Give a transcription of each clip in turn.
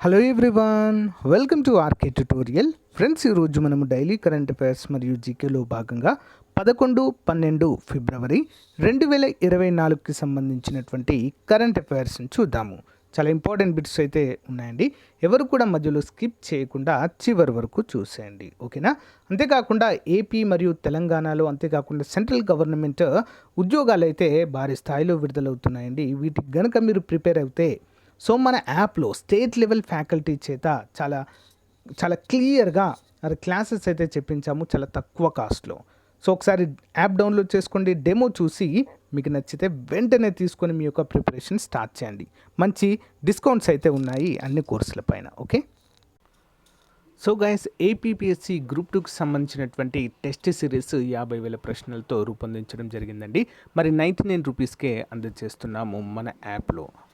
Hello everyone welcome to RK tutorial friends ఈరోజు మనము daily current affairs మరియు జీకేలో భాగంగా పదకొండు పన్నెండు ఫిబ్రవరి రెండు వేల ఇరవై నాలుగుకి సంబంధించినటువంటి కరెంట్ అఫైర్స్ని చూద్దాము. చాలా ఇంపార్టెంట్ బిట్స్ అయితే ఉన్నాయండి. ఎవరు కూడా మధ్యలో స్కిప్ చేయకుండా చివరి వరకు చూసేయండి. ఓకేనా? అంతేకాకుండా ఏపీ మరియు తెలంగాణలో అంతేకాకుండా సెంట్రల్ గవర్నమెంట్ ఉద్యోగాలు అయితే భారీ స్థాయిలో విడుదలవుతున్నాయండి. వీటికి గనక మీరు ప్రిపేర్ అయితే సో మన యాప్లో స్టేట్ లెవెల్ ఫ్యాకల్టీ చేత చాలా చాలా క్లియర్గా అది క్లాసెస్ అయితే చెప్పించాము చాలా తక్కువ కాస్ట్లో. సో ఒకసారి యాప్ డౌన్లోడ్ చేసుకోండి డెమో చూసి మీకు నచ్చితే వెంటనే తీసుకొని మీ యొక్క ప్రిపరేషన్ స్టార్ట్ చేయండి. మంచి డిస్కౌంట్స్ అయితే ఉన్నాయి అన్ని కోర్సుల పైన okay? So guys APPSC group టూకి సంబంధించినటువంటి టెస్ట్ సిరీస్ యాభై వేల ప్రశ్నలతో రూపొందించడం జరిగిందండి. మరి నైంటీ నైన్ రూపీస్కే అందజేస్తున్నాము మన యాప్లో.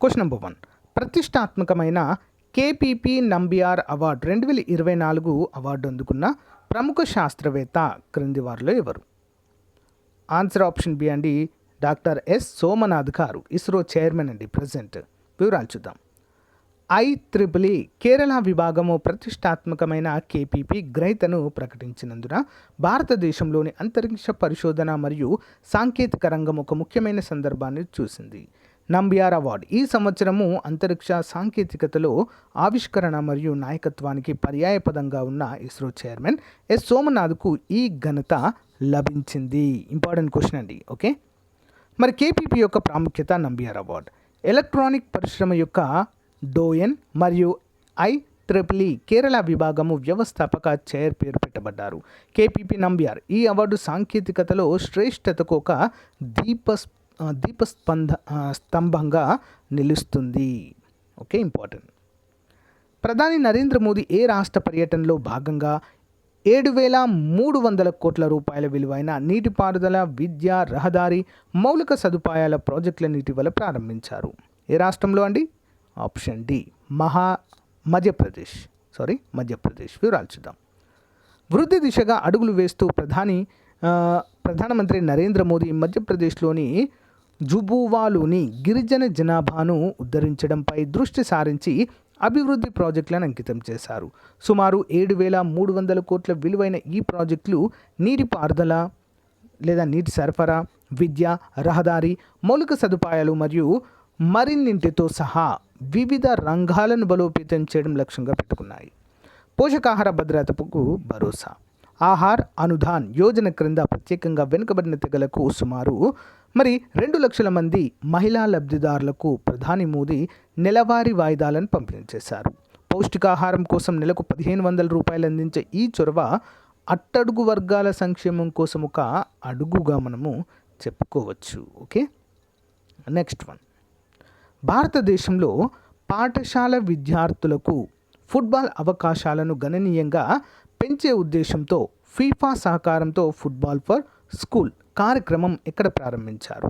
Question number one. ప్రతిష్టాత్మకమైన కేపీపీ నంబియార్ అవార్డు రెండు వేల ఇరవై నాలుగు అవార్డు అందుకున్న ప్రముఖ శాస్త్రవేత్త క్రింది వారిలో ఎవరు? ఆన్సర్ ఆప్షన్ బి అండి doctor S Somnath garu ISRO chairman అండి. ప్రజెంట్ వివరాలు చూద్దాం. ఐ త్రిపుల్ కేరళ విభాగము ప్రతిష్టాత్మకమైన కేపీపీ గ్రహీతను ప్రకటించినందున భారతదేశంలోని అంతరిక్ష పరిశోధన మరియు సాంకేతిక రంగం ఒక ముఖ్యమైన సందర్భాన్ని చూసింది. నంబియార్ అవార్డు. ఈ సంవత్సరము అంతరిక్ష సాంకేతికతలో ఆవిష్కరణ మరియు నాయకత్వానికి పర్యాయపదంగా ఉన్న ఇస్రో చైర్మన్ ఎస్. సోమనాథ్కు ఈ ఘనత లభించింది. ఇంపార్టెంట్ క్వశ్చన్ అండి ఓకే? మరి కేపీపీ యొక్క ప్రాముఖ్యత నంబియార్ అవార్డు. ఎలక్ట్రానిక్ పరిశ్రమ యొక్క డోయన్ మరియు ఐ ట్రిపుల్ కేరళ విభాగము వ్యవస్థాపక చైర్ పేరు పెట్టబడ్డారు. కేపీపీ నంబియార్. ఈ అవార్డు సాంకేతికతలో శ్రేష్టతకు ఒక దీప దీపస్పంద స్తంభంగా నిలుస్తుంది. Okay important. ప్రధాని నరేంద్ర మోదీ ఏ రాష్ట్ర పర్యటనలో భాగంగా ఏడు వేల మూడు వందల కోట్ల రూపాయల విలువైన నీటిపారుదల విద్య రహదారి మౌలిక సదుపాయాల ప్రాజెక్టులను ఇటీవల ప్రారంభించారు. ఏ రాష్ట్రంలో అండి? ఆప్షన్ డి మహా మధ్యప్రదేశ్. సారీ మధ్యప్రదేశ్. వివరాలు చూద్దాం. వృద్ధి దిశగా అడుగులు వేస్తూ ప్రధాని ప్రధానమంత్రి నరేంద్ర మోదీ మధ్యప్రదేశ్లోని జుబువాలోని గిరిజన జనాభాను ఉద్ధరించడంపై దృష్టి సారించి అభివృద్ధి ప్రాజెక్టులను అంకితం చేశారు. సుమారు ఏడు వేల మూడు వందల కోట్ల విలువైన ఈ ప్రాజెక్టులు నీటిపారుదల లేదా నీటి సరఫరా విద్య రహదారి మౌలిక సదుపాయాలు మరియు మరిన్నింటితో సహా వివిధ రంగాలను బలోపేతం చేయడం లక్ష్యంగా పెట్టుకున్నాయి. పోషకాహార భద్రతకు భరోసా. ఆహార్ అనుదాన్ యోజన క్రింద ప్రత్యేకంగా వెనుకబడిన తెగలకు సుమారు మరి రెండు లక్షల మంది మహిళా లబ్ధిదారులకు ప్రధాని మోదీ నెలవారీ వాయిదాలను పంపిణీ చేశారు పౌష్టికాహారం కోసం నెలకు పదిహేను వందల రూపాయలు అందించే ఈ చొరవ అట్టడుగు వర్గాల సంక్షేమం కోసం ఒక అడుగుగా మనము చెప్పుకోవచ్చు. ఓకే? Next one. భారతదేశంలో పాఠశాల విద్యార్థులకు ఫుట్బాల్ అవకాశాలను గణనీయంగా పెంచే ఉద్దేశంతో ఫీఫా సహకారంతో ఫుట్బాల్ ఫర్ స్కూల్ కార్యక్రమం ఎక్కడ ప్రారంభించారు?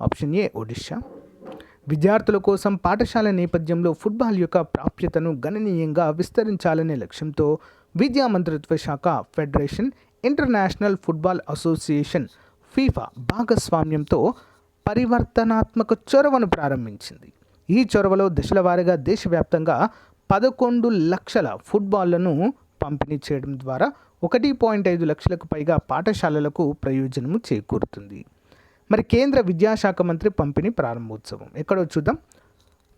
ఆప్షన్ ఏ ఒడిషా విద్యార్థుల కోసం పాఠశాల నేపథ్యంలో ఫుట్బాల్ యొక్క ప్రాప్యతను గణనీయంగా విస్తరించాలనే లక్ష్యంతో విద్యా మంత్రిత్వ శాఖ federation international football association FIFA భాగస్వామ్యంతో పరివర్తనాత్మక చొరవను ప్రారంభించింది. ఈ చొరవలో దశల వారీగా దేశవ్యాప్తంగా పదకొండు లక్షల ఫుట్బాల్లను పంపిణీ చేయడం ద్వారా ఒకటి పాయింట్ ఐదు లక్షలకు పైగా పాఠశాలలకు ప్రయోజనము చేకూరుతుంది. మరి కేంద్ర విద్యాశాఖ మంత్రి పంపిణీ ప్రారంభోత్సవం. ఎక్కడో చూద్దాం.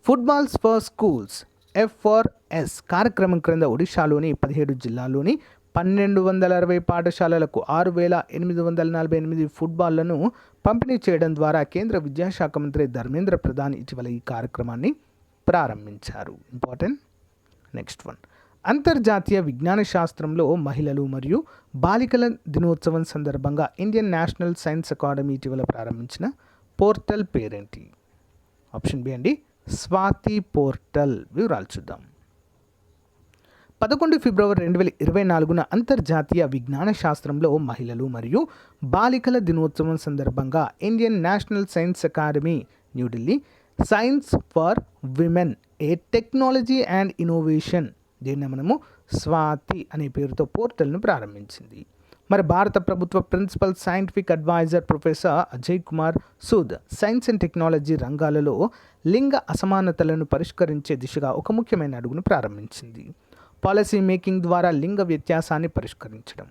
Footballs for schools F for S కార్యక్రమం క్రింద ఒడిశాలోని పదిహేడు జిల్లాలోని పన్నెండు వందల అరవై పాఠశాలలకు ఆరు వేల ఎనిమిది వందల నలభై ఎనిమిది ఫుట్బాల్లను పంపిణీ చేయడం ద్వారా కేంద్ర విద్యాశాఖ మంత్రి ధర్మేంద్ర ప్రధాన్ ఇటీవల ఈ కార్యక్రమాన్ని ప్రారంభించారు. ఇంపార్టెంట్. Next one. అంతర్జాతీయ విజ్ఞాన శాస్త్రంలో మహిళలు మరియు బాలికల దినోత్సవం సందర్భంగా ఇండియన్ నేషనల్ సైన్స్ అకాడమీ ఇటీవల ప్రారంభించిన పోర్టల్ పేరేంటి? ఆప్షన్ బి అండి స్వాతి పోర్టల్. వివరాలు చూద్దాం. పదకొండు ఫిబ్రవరి రెండు వేల ఇరవై నాలుగున అంతర్జాతీయ విజ్ఞాన శాస్త్రంలో మహిళలు మరియు బాలికల దినోత్సవం సందర్భంగా Indian national science academy New Delhi science for women a technology and innovation దీన్ని మనము స్వాతి అనే పేరుతో పోర్టల్ను ప్రారంభించింది. మరి భారత ప్రభుత్వ principal scientific advisor professor Ajay Kumar Sood science and technology రంగాలలో లింగ అసమానతలను పరిష్కరించే దిశగా ఒక ముఖ్యమైన అడుగును ప్రారంభించింది. పాలసీ మేకింగ్ ద్వారా లింగ వ్యత్యాసాన్ని పరిష్కరించడం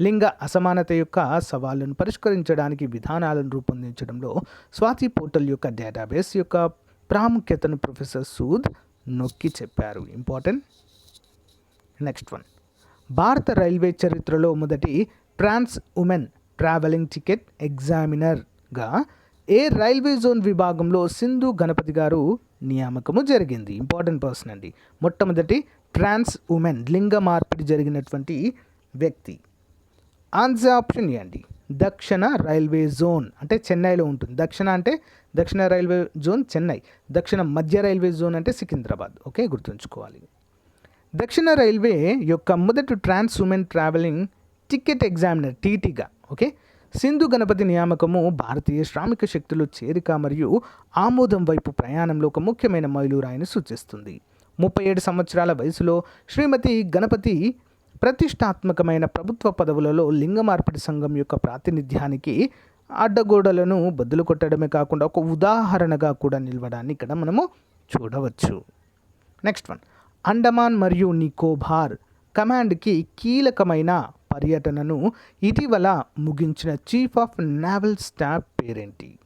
లింగ అసమానత యొక్క సవాళ్ళను పరిష్కరించడానికి విధానాలను రూపొందించడంలో స్వాతి పోర్టల్ యొక్క డేటాబేస్ యొక్క ప్రాముఖ్యతను ప్రొఫెసర్ సూద్ నొక్కి చెప్పారు. ఇంపార్టెంట్ నెక్స్ట్ వన్ భారత రైల్వే చరిత్రలో మొదటి ట్రాన్స్ ఉమెన్ ట్రావెలింగ్ టికెట్ ఎగ్జామినర్గా ఏ రైల్వే జోన్ విభాగంలో సింధు గణపతి గారు నియామకము జరిగింది? ఇంపార్టెంట్ పర్సన్ అండి. మొట్టమొదటి ట్రాన్స్ ఉమెన్ లింగ మార్పిడి జరిగినటువంటి వ్యక్తి. ఆన్సర్ ఆప్షన్ అండి. దక్షిణ రైల్వే జోన్ అంటే చెన్నైలో ఉంటుంది. దక్షిణ అంటే దక్షిణ రైల్వే జోన్ చెన్నై. దక్షిణ మధ్య రైల్వే జోన్ అంటే సికింద్రాబాద్. ఓకే గుర్తుంచుకోవాలి. దక్షిణ రైల్వే యొక్క మొదటి trans woman travelling ticket examiner టీటీగా okay? Sindhu Ganapathi నియామకము భారతీయ శ్రామిక శక్తులు చేరిక మరియు ఆమోదం వైపు ప్రయాణంలో ఒక ముఖ్యమైన మైలురాయిని సూచిస్తుంది. ముప్పై ఏడు సంవత్సరాల వయసులో శ్రీమతి గణపతి ప్రతిష్టాత్మకమైన ప్రభుత్వ పదవులలో లింగ మార్పిడి సంఘం యొక్క ప్రాతినిధ్యానికి అడ్డగోడలను బదులు కొట్టడమే కాకుండా ఒక ఉదాహరణగా కూడా నిలవడాన్ని ఇక్కడ మనము చూడవచ్చు. Next one. అండమాన్ మరియు నికోబార్ కమాండ్కి కీలకమైన పర్యటనను ఇటీవల ముగించిన చీఫ్ ఆఫ్ నావల్ స్టాఫ్ పేరేంటి?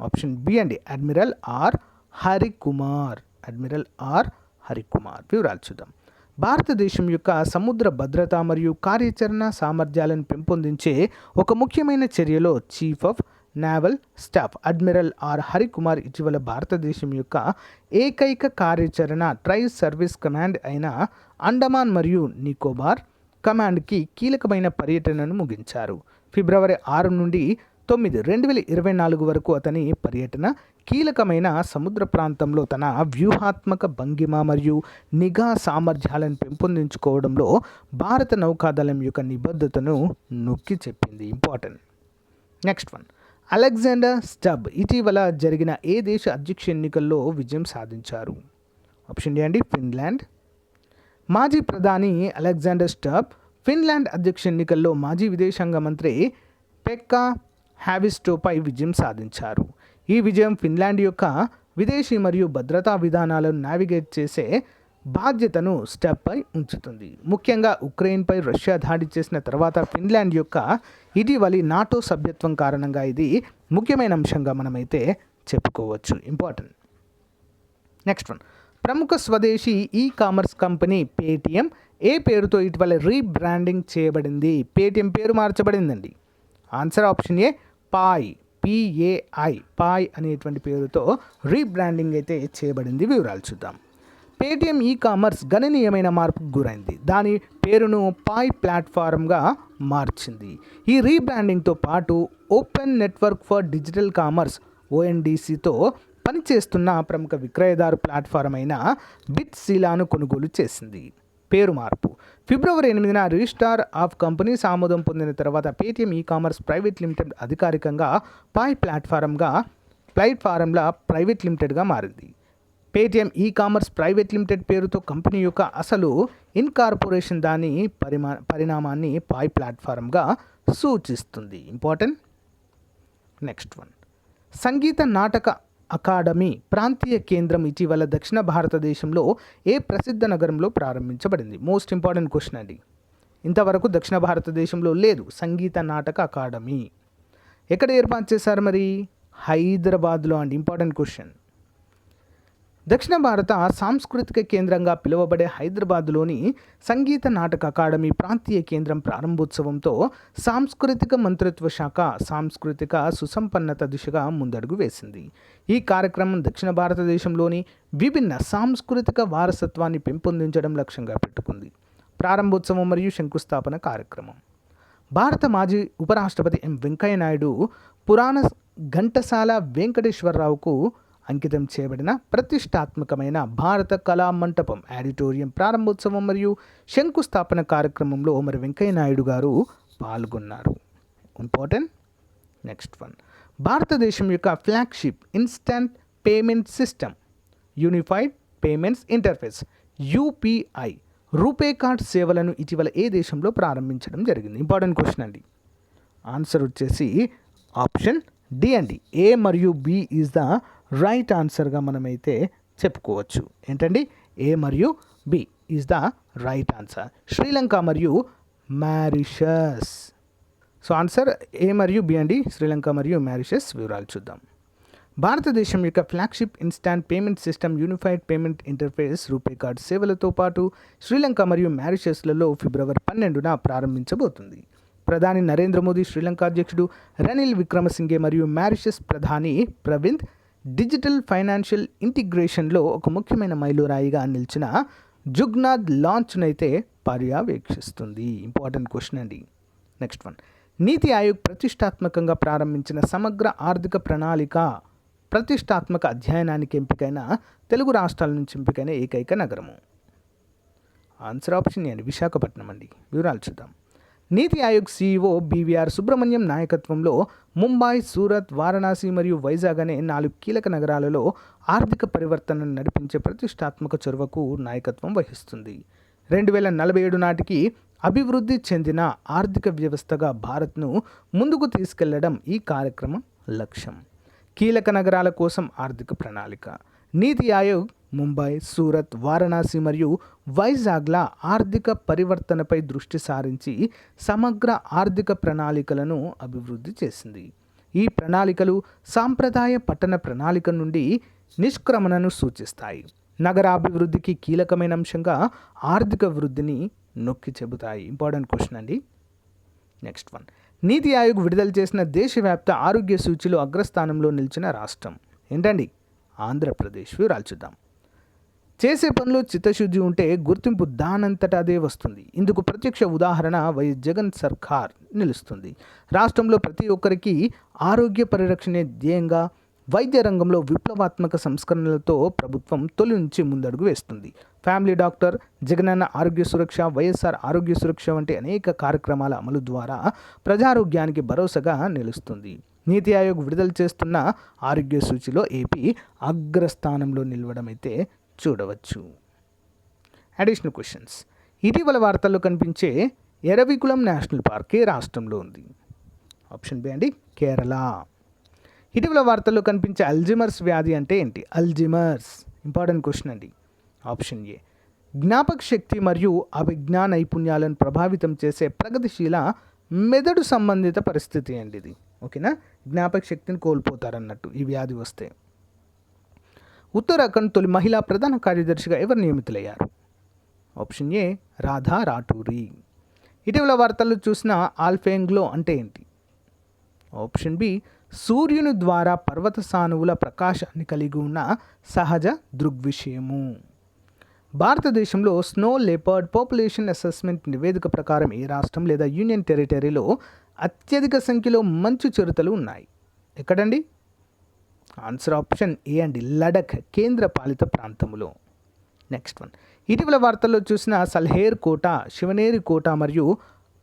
ఆప్షన్ బి అండి admiral R Harikumar. Admiral R Harikumar. వివరాలు చూద్దాం. భారతదేశం యొక్క సముద్ర భద్రత మరియు కార్యాచరణ సామర్థ్యాలను పెంపొందించే ఒక ముఖ్యమైన చర్యలో chief of naval staff admiral R Harikumar ఇటీవల భారతదేశం యొక్క ఏకైక కార్యాచరణ ట్రై సర్వీస్ కమాండ్ అయిన అండమాన్ మరియు నికోబార్ కమాండ్కి కీలకమైన పర్యటనను ముగించారు. ఫిబ్రవరి ఆరు నుండి తొమ్మిది రెండు వేల ఇరవై నాలుగు వరకు అతని పర్యటన కీలకమైన సముద్ర ప్రాంతంలో తన వ్యూహాత్మక భంగిమ మరియు నిఘా సామర్థ్యాలను పెంపొందించుకోవడంలో భారత నౌకాదళం యొక్క నిబద్ధతను నొక్కి చెప్పింది. Important. Next one. Alexander Stubb ఇటీవల జరిగిన ఏ దేశ అధ్యక్ష ఎన్నికల్లో విజయం సాధించారు? ఆప్షన్ ఏ అండి ఫిన్లాండ్. మాజీ ప్రధాని అలెగ్జాండర్ స్టబ్ ఫిన్లాండ్ అధ్యక్ష ఎన్నికల్లో మాజీ విదేశాంగ మంత్రి పెక్కా హ్యావిస్టోపై విజయం సాధించారు. ఈ విజయం ఫిన్లాండ్ యొక్క విదేశీ మరియు భద్రతా విధానాలను నావిగేట్ చేసే బాధ్యతను స్టెప్పై ఉంచుతుంది. ముఖ్యంగా ఉక్రెయిన్పై రష్యా దాడి చేసిన తర్వాత ఫిన్లాండ్ యొక్క ఇటీవలి నాటో సభ్యత్వం కారణంగా ఇది ముఖ్యమైన అంశంగా మనమైతే చెప్పుకోవచ్చు. ఇంపార్టెంట్. Next one. ప్రముఖ స్వదేశీ ఈ కామర్స్ కంపెనీ పేటిఎం ఏ పేరుతో ఇటీవల రీబ్రాండింగ్ చేయబడింది? పేటిఎం పేరు మార్చబడిందండి. Answer option A Pai. PAI. Pai అనేటువంటి పేరుతో రీబ్రాండింగ్ అయితే చేయబడింది. వివరాలు చూద్దాం. పేటిఎం ఈ కామర్స్ గణనీయమైన మార్పుకు గురైంది. దాని పేరును పాయ్ ప్లాట్ఫారంగా మార్చింది. ఈ రీబ్రాండింగ్తో పాటు open network for digital commerce ఓఎన్డీసీతో పనిచేస్తున్న ప్రముఖ విక్రయదారు ప్లాట్ఫారం అయిన బిట్ సీలాను కొనుగోలు చేసింది. పేరు మార్పు. ఫిబ్రవరి ఎనిమిదిన రిజిస్టార్ ఆఫ్ కంపెనీస్ ఆమోదం పొందిన తర్వాత Paytm e commerce private limited అధికారికంగా పాయ్ ప్లాట్ఫారంగా ప్లాట్ఫారంలా ప్రైవేట్ లిమిటెడ్గా మారింది. Paytm e commerce private limited పేరుతో కంపెనీ యొక్క అసలు ఇన్కార్పొరేషన్ దాని పరిమా పరిణామాన్ని పాయ్ ప్లాట్ఫారంగా సూచిస్తుంది. Important? Next one. Sangeet Natak academy ప్రాంతీయ కేంద్రం ఇటీవల దక్షిణ భారతదేశంలో ఏ ప్రసిద్ధ నగరంలో ప్రారంభించబడింది? మోస్ట్ ఇంపార్టెంట్ క్వశ్చన్ అండి. ఇంతవరకు దక్షిణ భారతదేశంలో లేదు. సంగీత నాటక అకాడమీ. ఎక్కడ ఏర్పాటు చేశారు మరి? హైదరాబాద్లో అండి. Important question. దక్షిణ భారత సాంస్కృతిక కేంద్రంగా పిలువబడే హైదరాబాద్లోని సంగీత నాటక అకాడమీ ప్రాంతీయ కేంద్రం ప్రారంభోత్సవంతో సాంస్కృతిక మంత్రిత్వ శాఖ సాంస్కృతిక సుసంపన్నత దిశగా ముందడుగు వేసింది. ఈ కార్యక్రమం దక్షిణ భారతదేశంలోని విభిన్న సాంస్కృతిక వారసత్వాన్ని పెంపొందించడం లక్ష్యంగా పెట్టుకుంది. ప్రారంభోత్సవం మరియు శంకుస్థాపన కార్యక్రమం. భారత మాజీ ఉపరాష్ట్రపతి ఎం వెంకయ్య నాయుడు పురాణ ఘంటసాల వెంకటేశ్వరరావుకు అంకితం చేయబడిన ప్రతిష్టాత్మకమైన భారత కళా మంటపం ఆడిటోరియం ప్రారంభోత్సవం మరియు శంకుస్థాపన కార్యక్రమంలో మరి వెంకయ్య నాయుడు గారు పాల్గొన్నారు. ఇంపార్టెంట్? Next one. భారతదేశం యొక్క flagship instant payment system unified payments interface UPI RuPay card సేవలను ఇటీవల ఏ దేశంలో ప్రారంభించడం జరిగింది? ఇంపార్టెంట్ క్వశ్చన్ అండి. ఆన్సర్ వచ్చేసి ఆప్షన్ డి అండి. ఏ మరియు బి ఈజ్ ద రైట్ ఆన్సర్గా మనమైతే చెప్పుకోవచ్చు. ఏంటండి? ఏ మరియు B is the right answer Sri Lanka మరియు మ్యారిషస్ సో ఆన్సర్ ఏ మరియు బి అండి? శ్రీలంక మరియు మ్యారిషస్ వివరాలు చూద్దాం. భారతదేశం యొక్క flagship instant payment system unified payment interface RuPay card సేవలతో పాటు శ్రీలంక మరియు మ్యారిషస్లలో ఫిబ్రవరి పన్నెండున ప్రారంభించబోతుంది. ప్రధాని నరేంద్ర మోదీ శ్రీలంక అధ్యక్షుడు రనిల్ విక్రమసింఘే మరియు మ్యారిషస్ ప్రధాని ప్రవింద్ డిజిటల్ ఫైనాన్షియల్ ఇంటిగ్రేషన్లో ఒక ముఖ్యమైన మైలురాయిగా నిలిచిన జుగ్నాథ్ లాంచ్నైతే పర్యవేక్షిస్తుంది. ఇంపార్టెంట్ క్వశ్చన్ అండి. Next one. నీతి ఆయోగ్ ప్రతిష్టాత్మకంగా ప్రారంభించిన సమగ్ర ఆర్థిక ప్రణాళిక ప్రతిష్టాత్మక అధ్యయనానికి ఎంపికైన తెలుగు రాష్ట్రాల నుంచి ఎంపికైన ఏకైక నగరము. ఆన్సర్ ఆప్షన్ అండి. విశాఖపట్నం అండి. వివరాలు చూద్దాం. నీతి ఆయోగ్ సీఈఓ బీవీఆర్ సుబ్రహ్మణ్యం నాయకత్వంలో ముంబై సూరత్ వారణాసి మరియు వైజాగ్ అనే నాలుగు కీలక నగరాలలో ఆర్థిక పరివర్తనను నడిపించే ప్రతిష్టాత్మక చొరవకు నాయకత్వం వహిస్తుంది. రెండు వేల నలభై ఏడు నాటికి అభివృద్ధి చెందిన ఆర్థిక వ్యవస్థగా భారత్ను ముందుకు తీసుకెళ్ళడం ఈ కార్యక్రమం లక్ష్యం. కీలక నగరాల కోసం ఆర్థిక ప్రణాళిక. నీతి ఆయోగ్ ముంబై సూరత్ వారణాసి మరియు వైజాగ్ల ఆర్థిక పరివర్తనపై దృష్టి సారించి సమగ్ర ఆర్థిక ప్రణాళికలను అభివృద్ధి చేసింది. ఈ ప్రణాళికలు సాంప్రదాయ పట్టణ ప్రణాళిక నుండి నిష్క్రమణను సూచిస్తాయి. నగరాభివృద్ధికి కీలకమైన అంశంగా ఆర్థిక వృద్ధిని నొక్కి చెబుతాయి. ఇంపార్టెంట్ క్వశ్చన్ అండి. Next one. నీతి ఆయోగ్ విడుదల చేసిన దేశవ్యాప్త ఆరోగ్య సూచిలో అగ్రస్థానంలో నిలిచిన రాష్ట్రం. ఏంటండి? ఆంధ్రప్రదేశ్. వివరాలు చూద్దాం. చేసే పనిలో చిత్తశుద్ధి ఉంటే గుర్తింపు దానంతట అదే వస్తుంది. ఇందుకు ప్రత్యక్ష ఉదాహరణ వైఎస్ జగన్ సర్కార్ నిలుస్తుంది. రాష్ట్రంలో ప్రతి ఒక్కరికి ఆరోగ్య పరిరక్షణే ధ్యేయంగా వైద్య రంగంలో విప్లవాత్మక సంస్కరణలతో ప్రభుత్వం తొలి నుంచి ముందడుగు వేస్తుంది. ఫ్యామిలీ డాక్టర్ జగనన్న ఆరోగ్య సురక్ష వైఎస్ఆర్ ఆరోగ్య సురక్ష వంటి అనేక కార్యక్రమాల అమలు ద్వారా ప్రజారోగ్యానికి భరోసాగా నిలుస్తుంది. నీతి ఆయోగ్ విడుదల చేస్తున్న ఆరోగ్య సూచిలో ఏపీ అగ్రస్థానంలో నిలవడం అయితే చూడవచ్చు. అడిషనల్ క్వశ్చన్స్ ఇటీవల వార్తల్లో కనిపించే ఎరవికుళం నేషనల్ పార్క్ ఏ రాష్ట్రంలో ఉంది. ఆప్షన్ బి అండి కేరళ. ఇటీవల వార్తల్లో కనిపించే అల్జిమర్స్ వ్యాధి అంటే ఏంటి? అల్జిమర్స్. ఇంపార్టెంట్ క్వశ్చన్ అండి. ఆప్షన్ ఏ జ్ఞాపక శక్తి మరియు అభిజ్ఞా నైపుణ్యాలను ప్రభావితం చేసే ప్రగతిశీల మెదడు సంబంధిత పరిస్థితి అండి ఇది. ఓకేనా జ్ఞాపక శక్తిని కోల్పోతారన్నట్టు ఈ వ్యాధి వస్తే. ఉత్తరాఖండ్ తొలి మహిళా ప్రధాన కార్యదర్శిగా ఎవరు నియమితులయ్యారు? Option A Radha Raturi. ఇటీవల వార్తల్లో చూసిన ఆల్ఫెంగ్లో అంటే ఏంటి? ఆప్షన్ బి సూర్యుని ద్వారా పర్వత సానువుల ప్రకాశాన్ని కలిగి ఉన్న సహజ దృగ్విషయము. భారతదేశంలో స్నో లెపర్డ్ పాపులేషన్ అసెస్మెంట్ నివేదిక ప్రకారం ఏ రాష్ట్రం లేదా యూనియన్ టెరిటరీలో అత్యధిక సంఖ్యలో మంచు చిరుతలు ఉన్నాయి? ఎక్కడండి? ఆన్సర్ ఆప్షన్ ఏ అండి లడఖ్ కేంద్ర పాలిత ప్రాంతములో. నెక్స్ట్ వన్ ఇటీవల వార్తల్లో చూసిన సల్హేర్ కోట శివనేరి కోట మరియు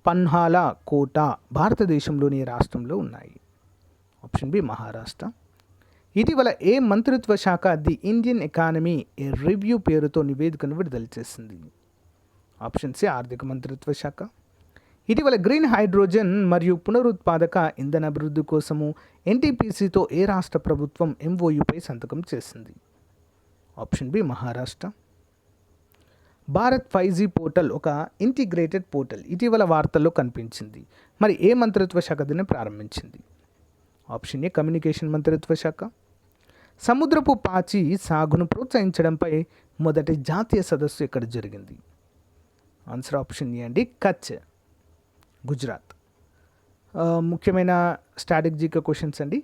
పన్హాలా కోట భారతదేశంలోని రాష్ట్రంలో ఉన్నాయి. ఆప్షన్ బి మహారాష్ట్ర ఇటీవల ఏ మంత్రిత్వ శాఖ the Indian economy a review పేరుతో నివేదికను విడుదల చేసింది? ఆప్షన్ సి ఆర్థిక మంత్రిత్వ శాఖ. ఇటీవల గ్రీన్ హైడ్రోజన్ మరియు పునరుత్పాదక ఇంధన అభివృద్ధి కోసము ఎన్టీపీసీతో ఏ రాష్ట్ర ప్రభుత్వం ఎంఓయుపై సంతకం చేసింది? Option B Maharashtra. Bharat five G portal ఒక ఇంటిగ్రేటెడ్ పోర్టల్ ఇటీవల వార్తల్లో కనిపించింది. మరి ఏ మంత్రిత్వ శాఖ దీన్ని ప్రారంభించింది? ఆప్షన్ ఏ కమ్యూనికేషన్ మంత్రిత్వ శాఖ. సముద్రపు పాచి సాగును ప్రోత్సహించడంపై మొదటి జాతీయ సదస్సు ఇక్కడ జరిగింది? ఆన్సర్ ఆప్షన్ ఏ అండి కచ్. గుజరాత్. ముఖ్యమైన స్ట్రాటజిక్ క్వశ్చన్స్ అండి.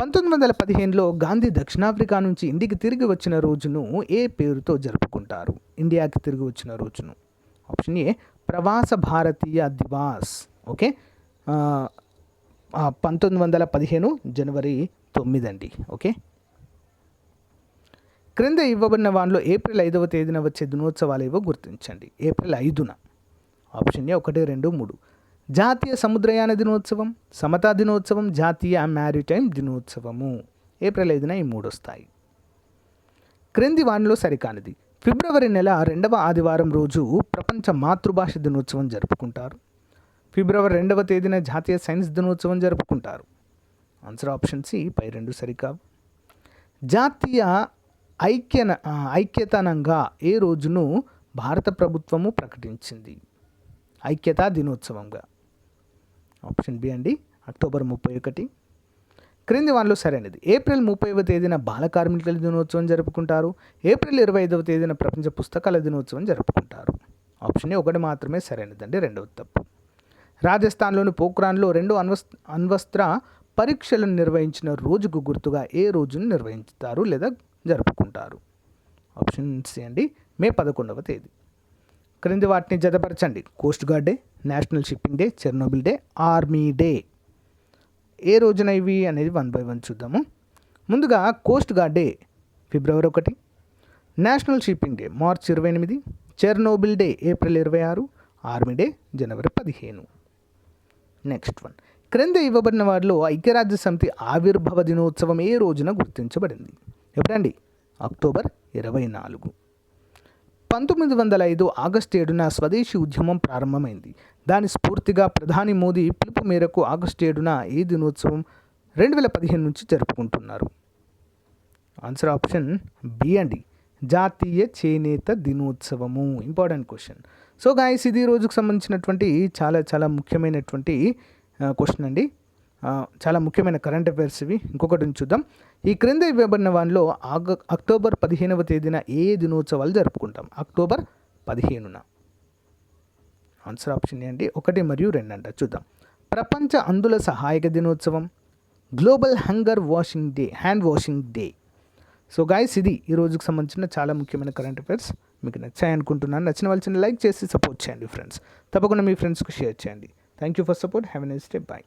పంతొమ్మిది వందల పదిహేనులో గాంధీ దక్షిణాఫ్రికా నుంచి ఇంటికి తిరిగి వచ్చిన రోజును ఏ పేరుతో జరుపుకుంటారు? ఇండియాకి తిరిగి వచ్చిన రోజును. ఆప్షన్ ఏ ప్రవాస భారతీయ దివాస్. ఓకే? పంతొమ్మిది వందల పదిహేను జనవరి తొమ్మిది అండి ఓకే? క్రింద ఇవ్వబడిన వానిలో ఏప్రిల్ ఐదవ తేదీన వచ్చే దినోత్సవాలు ఏవో గుర్తించండి. ఏప్రిల్ ఐదున. ఆప్షన్ ఏ ఒకటి రెండు మూడు. జాతీయ సముద్రయాన దినోత్సవం సమతా దినోత్సవం జాతీయ మ్యారిటైమ్ దినోత్సవము. ఏప్రిల్ ఐదున ఈ మూడు వస్తాయి. క్రింది వానిలో సరికానిది. ఫిబ్రవరి నెల రెండవ ఆదివారం రోజు ప్రపంచ మాతృభాష దినోత్సవం జరుపుకుంటారు. ఫిబ్రవరి రెండవ తేదీన జాతీయ సైన్స్ దినోత్సవం జరుపుకుంటారు. ఆన్సర్ ఆప్షన్ సి పై రెండు సరికావు. జాతీయ ఐక్యన ఐక్యతనంగా ఏ రోజును భారత ప్రభుత్వము ప్రకటించింది. ఐక్యతా దినోత్సవంగా. ఆప్షన్ బి అండి అక్టోబర్ ముప్పై ఒకటి. క్రింది వన్లో సరైనది. ఏప్రిల్ ముప్పైవ తేదీన బాల కార్మికుల దినోత్సవం జరుపుకుంటారు. ఏప్రిల్ ఇరవై ఐదవ తేదీన ప్రపంచ పుస్తకాల దినోత్సవం జరుపుకుంటారు. ఆప్షన్ ఏ ఒకటి మాత్రమే సరైనదండి రెండవ తప్పు. రాజస్థాన్లోని పోఖ్రాన్లో రెండు అన్వస్ అణ్వస్త్ర పరీక్షలను నిర్వహించిన రోజుకు గుర్తుగా ఏ రోజును నిర్వహించుతారు లేదా జరుపుకుంటారు? ఆప్షన్ సి అండి మే పదకొండవ తేదీ. క్రింది వాటిని జతపరచండి. Coast guard day national shipping day Chernobyl day army day ఏ రోజున ఇవి అనేది వన్ బై వన్ చూద్దాము. ముందుగా కోస్ట్ గార్డ్ డే ఫిబ్రవరి ఒకటి. నేషనల్ షిప్పింగ్ డే మార్చ్ ఇరవై ఎనిమిది. చెర్నోబిల్ డే ఏప్రిల్ ఇరవై ఆరు. ఆర్మీ డే జనవరి పదిహేను. నెక్స్ట్ వన్ క్రింద ఇవ్వబడిన వారిలో ఐక్యరాజ్య సమితి ఆవిర్భవ దినోత్సవం ఏ రోజున గుర్తించబడింది? ఎప్పుడండి? అక్టోబర్ ఇరవై నాలుగు. పంతొమ్మిది వందల ఐదు ఆగస్టు ఏడున స్వదేశీ ఉద్యమం ప్రారంభమైంది. దాని స్ఫూర్తిగా ప్రధాని మోదీ పిలుపు మేరకు ఆగస్టు ఏడున ఈ దినోత్సవం రెండు వేల పదిహేను నుంచి జరుపుకుంటున్నారు. ఆన్సర్ ఆప్షన్ బి అండి జాతీయ చేనేత దినోత్సవము. Important question. సో గాయస్ ఇది రోజుకు సంబంధించినటువంటి చాలా చాలా ముఖ్యమైనటువంటి క్వశ్చన్ అండి. చాలా ముఖ్యమైన కరెంట్ అఫైర్స్ ఇవి. ఇంకొకటి చూద్దాం. ఈ క్రింద ఇవ్వబడిన వానిలో ఆగ అక్టోబర్ పదిహేనవ తేదీన ఏ దినోత్సవాలు జరుపుకుంటాం? అక్టోబర్ పదిహేనున. ఆన్సర్ ఆప్షన్ ఏంటి? ఒకటి మరియు రెండు అంట. చూద్దాం. ప్రపంచ అందుల సహాయక దినోత్సవం. Global hunger washing day hand washing day so guys ఇది ఈ రోజుకి సంబంధించిన చాలా ముఖ్యమైన కరెంట్ అఫైర్స్ మీకు నచ్చాయి అనుకుంటున్నాను. నచ్చిన వాళ్ళు చిన్న లైక్ చేసి సపోర్ట్ చేయండి ఫ్రెండ్స్ తప్పకుండా మీ ఫ్రెండ్స్కి షేర్ చేయండి. Thank you for support have a nice day bye